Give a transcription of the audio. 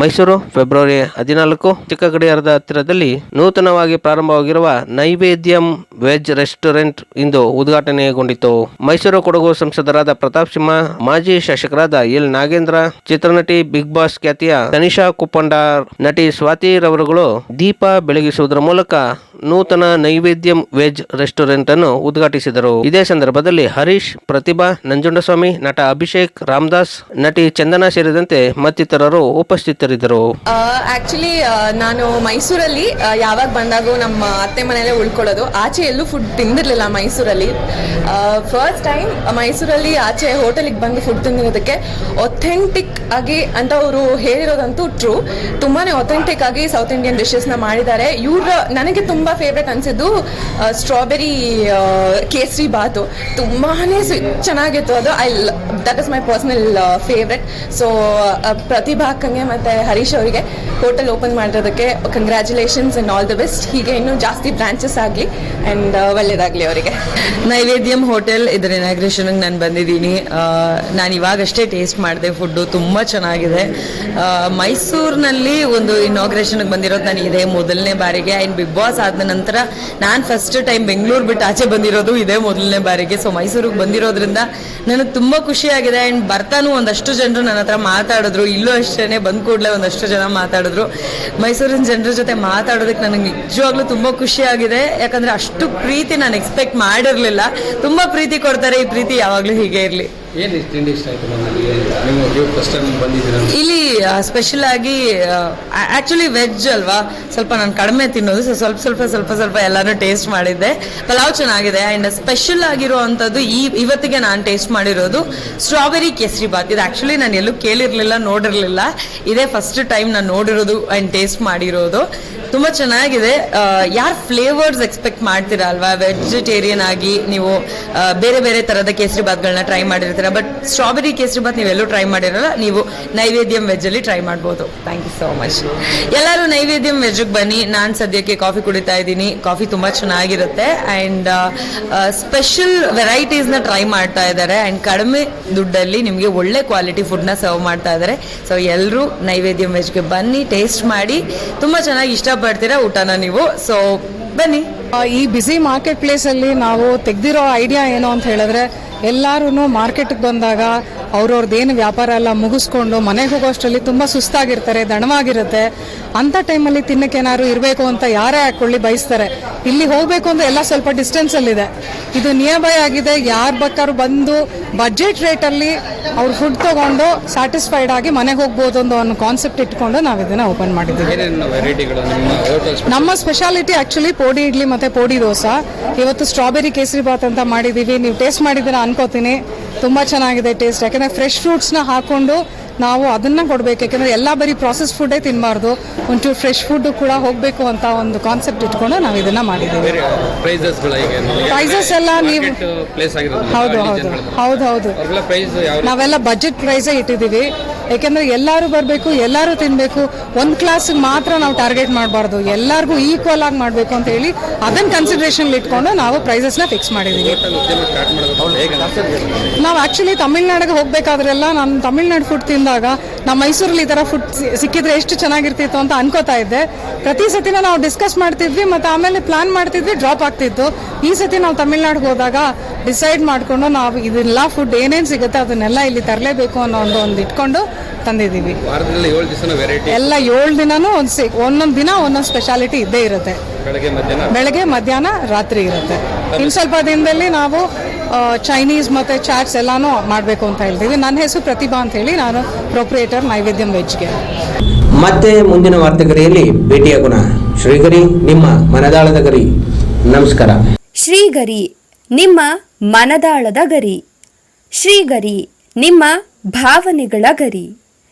Mysuru, February ಹದಿನಾಲ್ಕು, ಚಿಕ್ಕಗಡಿಯಾರದ ಹತ್ತಿರದಲ್ಲಿ ನೂತನವಾಗಿ ಪ್ರಾರಂಭವಾಗಿರುವ ನೈವೇದ್ಯಂ ವೆಜ್ ರೆಸ್ಟೋರೆಂಟ್ ಇಂದು ಉದ್ಘಾಟನೆಗೊಂಡಿತು. ಮೈಸೂರು ಕೊಡಗು ಸಂಸದರಾದ ಪ್ರತಾಪ್ ಸಿಂಹ, ಮಾಜಿ ಶಾಸಕರಾದ ಎಲ್ ನಾಗೇಂದ್ರ, ಚಿತ್ರನಟಿ ಬಿಗ್ ಬಾಸ್ ಖ್ಯಾತಿಯ ತನಿಷಾ ಕುಪ್ಪಂಡಾರ್ ನಟಿ ಸ್ವಾತಿ ರವರುಗಳು ದೀಪ ಬೆಳಗಿಸುವುದರ ಮೂಲಕ ನೂತನ ನೈವೇದ್ಯಂ ವೆಜ್ ರೆಸ್ಟೋರೆಂಟ್ ಅನ್ನು ಉದ್ಘಾಟಿಸಿದರು. ಇದೇ ಸಂದರ್ಭದಲ್ಲಿ ಹರೀಶ್, ಪ್ರತಿಭಾ, ನಂಜುಂಡಸ್ವಾಮಿ, ನಟ ಅಭಿಷೇಕ್, ರಾಮದಾಸ್, ನಟಿ ಚಂದನ ಸೇರಿದಂತೆ ಮತ್ತಿತರರು ಉಪಸ್ಥಿತರಿದ್ದರು. ಆ್ಯಕ್ಚುಲಿ ನಾನು ಮೈಸೂರಲ್ಲಿ ಯಾವಾಗ ಬಂದಾಗ ನಮ್ಮ ಅತ್ತೆ ಮನೆಯಲ್ಲೇ ಉಳ್ಕೊಳ್ಳೋದು. ಆಚೆ ಎಲ್ಲೂ ಫುಡ್ ತಿಂದಿರಲಿಲ್ಲ ಮೈಸೂರಲ್ಲಿ. ಫಸ್ಟ್ ಟೈಮ್ ಮೈಸೂರಲ್ಲಿ ಆಚೆ ಹೋಟೆಲಿಗೆ ಬಂದು ಫುಡ್ ತಿಂದಿರೋದಕ್ಕೆ ಒಥೆಂಟಿಕ್ ಆಗಿ ಅಂತ ಅವರು ಹೇಳಿರೋದಂತೂ ಟ್ರೂ ತುಂಬಾ ಒಥೆಂಟಿಕ್ ಆಗಿ ಸೌತ್ ಇಂಡಿಯನ್ ಡಿಶಸ್ನ ಮಾಡಿದ್ದಾರೆ. ಇವ್ರ, ನನಗೆ ತುಂಬ ಫೇವ್ರೆಟ್ ಅನಿಸಿದ್ದು ಸ್ಟ್ರಾಬೆರಿ ಕೇಸರಿ ಬಾತು. ತುಂಬಾ ಚೆನ್ನಾಗಿತ್ತು ಅದು. I that is my personal favourite so Pratibha ಅಕ್ಕಂಗೆ ಮತ್ತು ಹರೀಶ್ ಅವರಿಗೆ hotel open ಮಾಡಿರೋದಕ್ಕೆ congratulations and all the best ಹೀಗೆ ಇನ್ನೂ ಜಾಸ್ತಿ ಬ್ರಾಂಚಸ್ ಆಗಲಿ ಆ್ಯಂಡ್ ಒಳ್ಳೇದಾಗಲಿ ಅವರಿಗೆ. ನೈವೇದ್ಯಂ ಹೋಟೆಲ್ ಇದರ ಇನಾಗ್ರೇಷನ್ಗೆ ನಾನು ಬಂದಿದ್ದೀನಿ. ನಾನು ಇವಾಗಷ್ಟೇ ಟೇಸ್ಟ್ ಮಾಡಿದೆ ಫುಡ್ಡು ತುಂಬ ಚೆನ್ನಾಗಿದೆ. ಮೈಸೂರಿನಲ್ಲಿ ಒಂದು ಇನಾಗ್ರೇಷನ್ಗೆ ಬಂದಿರೋದು ನಾನು ಇದೇ ಮೊದಲನೇ ಬಾರಿಗೆ. ಆ್ಯಂಡ್ ಬಿಗ್ ಬಾಸ್ ಆದ ನಂತರ ನಾನು ಫಸ್ಟ್ ಟೈಮ್ ಬೆಂಗಳೂರು ಬಿಟ್ಟು ಆಚೆ ಬಂದಿರೋದು ಇದೇ ಮೊದಲನೇ ಬಾರಿಗೆ. ಸೊ ಮೈಸೂರಿಗೆ ಬಂದಿರೋದ್ರಿಂದ ನನಗೆ ತುಂಬ ಖುಷಿಯಾಗಿದೆ. ಆ್ಯಂಡ್ ಬರ್ತಾನು ಒಂದಷ್ಟು ಜನರು ನನ್ನ ಹತ್ರ ಮಾತಾಡಿದ್ರು. ಇಲ್ಲೂ ಅಷ್ಟೇ ಬಂದ ಒಂದಷ್ಟು ಜನ ಮಾತಾಡಿದ್ರು. ಮೈಸೂರಿನ ಜನರ ಜೊತೆ ಮಾತಾಡೋದಕ್ಕೆ ನನಗೆ ನಿಜವಾಗ್ಲೂ ತುಂಬ ಖುಷಿಯಾಗಿದೆ ಯಾಕಂದ್ರೆ ಅಷ್ಟು ಪ್ರೀತಿ ನಾನು ಎಕ್ಸ್ಪೆಕ್ಟ್ ಮಾಡಿರಲಿಲ್ಲ. ತುಂಬ ಪ್ರೀತಿ ಕೊಡ್ತಾರೆ ಈ ಪ್ರೀತಿ ಯಾವಾಗಲೂ ಹೀಗೆ ಇರಲಿ. ಇಲ್ಲಿ ಸ್ಪೆಷಲ್ ಆಗಿ ಆಕ್ಚುಲಿ ವೆಜ್ ಅಲ್ವಾ? ಸ್ವಲ್ಪ ನಾನು ಕಡಿಮೆ ತಿನ್ನೋದು ಸೊ ಸ್ವಲ್ಪ ಸ್ವಲ್ಪ ಸ್ವಲ್ಪ ಸ್ವಲ್ಪ ಎಲ್ಲಾನು ಟೇಸ್ಟ್ ಮಾಡಿದ್ದೆ. ಪಲಾವ್ ಚೆನ್ನಾಗಿದೆ ಆ್ಯಂಡ್ ಸ್ಪೆಷಲ್ ಆಗಿರುವಂಥದ್ದು ಈ, ಇವತ್ತಿಗೆ ನಾನು ಟೇಸ್ಟ್ ಮಾಡಿರೋದು ಸ್ಟ್ರಾಬೆರಿ ಕೇಸರಿ ಬಾತ್. ಇದು ಆಕ್ಚುಲಿ ನಾನು ಎಲ್ಲೂ ಕೇಳಿರಲಿಲ್ಲ, ನೋಡಿರಲಿಲ್ಲ. ಇದೇ ಫಸ್ಟ್ ಟೈಮ್ ನಾನು ನೋಡಿರೋದು ಆ್ಯಂಡ್ ಟೇಸ್ಟ್ ಮಾಡಿರೋದು. ತುಂಬ ಚೆನ್ನಾಗಿದೆ. ಯಾರು ಫ್ಲೇವರ್ಸ್ ಎಕ್ಸ್ಪೆಕ್ಟ್ ಮಾಡ್ತೀರಾ ಅಲ್ವಾ? ವೆಜಿಟೇರಿಯನ್ ಆಗಿ ನೀವು ಬೇರೆ ಬೇರೆ ಥರದ ಕೇಸರಿ ಬಾತ್ಗಳನ್ನ ಟ್ರೈ ಮಾಡಿರ್ತೀರ? ಬಟ್ ಸ್ಟ್ರಾಬೆರಿ ಕೇಸರಿ ಬಾತ್ ನೀವೆಲ್ಲೂ ಟ್ರೈ ಮಾಡಿರಲ್ಲ, ನೀವು ನೈವೇದ್ಯಂ ವೆಜ್ಜಲ್ಲಿ ಟ್ರೈ ಮಾಡ್ಬೋದು. ಥ್ಯಾಂಕ್ ಯು ಸೋ ಮಚ್ ಎಲ್ಲರೂ ನೈವೇದ್ಯಂ ವೆಜ್ಜಿಗೆ ಬನ್ನಿ. ನಾನು ಸದ್ಯಕ್ಕೆ ಕಾಫಿ ಕುಡಿತಾ ಇದ್ದೀನಿ. ಕಾಫಿ ತುಂಬ ಚೆನ್ನಾಗಿರುತ್ತೆ. ಆ್ಯಂಡ್ ಸ್ಪೆಷಲ್ ವೆರೈಟೀಸ್ನ ಟ್ರೈ ಮಾಡ್ತಾ ಇದ್ದಾರೆ. ಆ್ಯಂಡ್ ಕಡಿಮೆ ದುಡ್ಡಲ್ಲಿ ನಿಮಗೆ ಒಳ್ಳೆ ಕ್ವಾಲಿಟಿ ಫುಡ್ನ ಸರ್ವ್ ಮಾಡ್ತಾ ಇದ್ದಾರೆ. ಸೊ ಎಲ್ಲರೂ ನೈವೇದ್ಯಂ ವೆಜ್ಗೆ ಬನ್ನಿ ಟೇಸ್ಟ್ ಮಾಡಿ. ತುಂಬ ಚೆನ್ನಾಗಿ ಇಷ್ಟಪಡ್ತೀರಾ ಊಟನ ನೀವು? ಸೊ ಬನ್ನಿ. ಈ ಬ್ಯುಸಿ ಮಾರ್ಕೆಟ್ ಪ್ಲೇಸಲ್ಲಿ ನಾವು ತೆಗೆದಿರೋ ಐಡಿಯಾ ಏನು ಅಂತ ಹೇಳಿದ್ರೆ ಎಲ್ಲರೂ ಮಾರ್ಕೆಟ್ಗೆ ಬಂದಾಗ ಅವ್ರವ್ರದ್ದೇನು ವ್ಯಾಪಾರ ಎಲ್ಲ ಮುಗಿಸ್ಕೊಂಡು ಮನೆಗೆ ಹೋಗೋಷ್ಟರಲ್ಲಿ ತುಂಬ ಸುಸ್ತಾಗಿರ್ತಾರೆ ದಣವಾಗಿರುತ್ತೆ. ಅಂಥ ಟೈಮಲ್ಲಿ ತಿನ್ನಕ್ಕೆ ಏನಾದ್ರು ಇರಬೇಕು ಅಂತ ಯಾರೇ ಹಾಕ್ಕೊಳ್ಳಿ ಬಯಸ್ತಾರೆ. ಇಲ್ಲಿ ಹೋಗಬೇಕು ಅಂದರೆ ಎಲ್ಲ ಸ್ವಲ್ಪ ಡಿಸ್ಟೆನ್ಸಲ್ಲಿದೆ ಇದು. ನಿಯರ್ ಬೈ ಆಗಿದೆ ಯಾರು ಬೇಕಾದ್ರೂ ಬಂದು ಬಜೆಟ್ ರೇಟಲ್ಲಿ ಅವ್ರು ಫುಡ್ ತಗೊಂಡು ಸ್ಯಾಟಿಸ್ಫೈಡ್ ಆಗಿ ಮನೆಗೆ ಹೋಗ್ಬೋದು ಅನ್ನೋ ಒಂದು ಕಾನ್ಸೆಪ್ಟ್ ಇಟ್ಕೊಂಡು ನಾವು ಇದನ್ನು ಓಪನ್ ಮಾಡಿದ್ದೀವಿ. ನಮ್ಮ ಸ್ಪೆಷಾಲಿಟಿ ಆ್ಯಕ್ಚುಲಿ ಪೋಡಿ ಇಡ್ಲಿ ಮತ್ತು ಪೋಡಿ ದೋಸೆ. ಇವತ್ತು ಸ್ಟ್ರಾಬೆರಿ ಕೇಸರಿ ಬಾತ್ ಅಂತ ಮಾಡಿದ್ದೀವಿ ನೀವು ಟೇಸ್ಟ್ ಮಾಡಿದ್ದೀರಾ ಅನ್ಕೋತೀನಿ. ತುಂಬ ಚೆನ್ನಾಗಿದೆ ಟೇಸ್ಟ್ ಯಾಕಂದ್ರೆ ಫ್ರೆಶ್ ಫ್ರೂಟ್ಸ್ನ ಹಾಕೊಂಡು ನಾವು ಅದನ್ನ ಕೊಡಬೇಕು. ಯಾಕಂದ್ರೆ ಎಲ್ಲ ಬರೀ ಪ್ರಾಸೆಸ್ ಫುಡ್ಡೇ ತಿನ್ನಬಾರ್ದು ಒಂಚೂರು ಫ್ರೆಶ್ ಫುಡ್ ಕೂಡ ಹೋಗಬೇಕು ಅಂತ ಒಂದು ಕಾನ್ಸೆಪ್ಟ್ ಇಟ್ಕೊಂಡು ನಾವು ಇದನ್ನ ಮಾಡಿದ್ದೀವಿ. ಪ್ರೈಸಸ್ ಎಲ್ಲ ನೀವು ಹೌದು ಹೌದು ಹೌದು ಹೌದು. ನಾವೆಲ್ಲ ಬಜೆಟ್ ಪ್ರೈಸೇ ಇಟ್ಟಿದ್ದೀವಿ. ಯಾಕೆಂದ್ರೆ ಎಲ್ಲರೂ ಬರಬೇಕು ಎಲ್ಲರೂ ತಿನ್ನಬೇಕು ಒಂದು ಕ್ಲಾಸಿಗೆ ಮಾತ್ರ ನಾವು ಟಾರ್ಗೆಟ್ ಮಾಡಬಾರ್ದು. ಎಲ್ಲರಿಗೂ ಈಕ್ವಲ್ ಆಗಿ ಮಾಡಬೇಕು ಅಂತ ಹೇಳಿ ಅದನ್ನ ಕನ್ಸಿಡರೇಷನ್ ಇಟ್ಕೊಂಡು ನಾವು ಪ್ರೈಸಸ್ನ ಫಿಕ್ಸ್ ಮಾಡಿದ್ದೀವಿ. ನಾವು ಆಕ್ಚುಲಿ ತಮಿಳ್ನಾಡಿಗೆ ಹೋಗ್ಬೇಕಾದ್ರೆಲ್ಲ ನಾನು ತಮಿಳ್ನಾಡು ಫುಡ್ ತಿಂದಾಗ ನಮ್ಮ ಮೈಸೂರಲ್ಲಿ ಈ ಥರ ಫುಡ್ ಸಿಕ್ಕಿದ್ರೆ ಎಷ್ಟು ಚೆನ್ನಾಗಿರ್ತಿತ್ತು ಅಂತ ಅನ್ಕೋತಾ ಇದ್ದೆ. ಪ್ರತಿ ಸತಿನ ನಾವು ಡಿಸ್ಕಸ್ ಮಾಡ್ತಿದ್ವಿ, ಮತ್ತು ಆಮೇಲೆ ಪ್ಲಾನ್ ಮಾಡ್ತಿದ್ವಿ ಡ್ರಾಪ್ ಆಗ್ತಿತ್ತು. ಈ ಸತಿ ನಾವು ತಮಿಳ್ನಾಡಿಗೆ ಹೋದಾಗ ಡಿಸೈಡ್ ಮಾಡಿಕೊಂಡು ನಾವು ಇದೆಲ್ಲ ಫುಡ್ ಏನೇನು ಸಿಗುತ್ತೆ ಅದನ್ನೆಲ್ಲ ಇಲ್ಲಿ ತರಲೇಬೇಕು ಅನ್ನೋ ಒಂದು ಒಂದು ಇಟ್ಕೊಂಡು ತಂದಿದ್ದೀವಿ. ಎಲ್ಲ ಏಳು ದಿನನೂ ಒಂದು ಸಿ ಒಂದೊಂದು ದಿನ ಒಂದೊಂದು ಸ್ಪೆಷಾಲಿಟಿ ಇದ್ದೇ ಇರುತ್ತೆ. ಬೆಳಗ್ಗೆ ಮಧ್ಯಾಹ್ನ? ರಾತ್ರಿ ಇರುತ್ತೆ. ಇನ್ನು ಸ್ವಲ್ಪ ದಿನದಲ್ಲಿ ನಾವು ಚೈನೀಸ್ ಮತ್ತೆ ಚಾಟ್ಸ್ ಎಲ್ಲಾನು ಮಾಡಬೇಕು ಅಂತ ಹೇಳ್ತೀವಿ. ನನ್ನ ಹೆಸರು ಪ್ರತಿಭಾ ಅಂತ ಹೇಳಿ ನಾನು ಪ್ರೊಪ್ರಿಯೇಟರ್ ನೈವೇದ್ಯಂ ವೆಜ್ಗೆ. ಮತ್ತೆ ಮುಂದಿನ ವಾರ್ತೆಗರಿಯಲ್ಲಿ ಭೇಟಿಯಾಗೋಣ ಶ್ರೀಗರಿ ನಿಮ್ಮ ಮನದಾಳದ ಗರಿ. ನಮಸ್ಕಾರ. ಶ್ರೀಗರಿ ನಿಮ್ಮ ಮನದಾಳದ ಗರಿ. ಶ್ರೀಗರಿ ನಿಮ್ಮ ಭಾವನೆಗಳ ಗರಿ.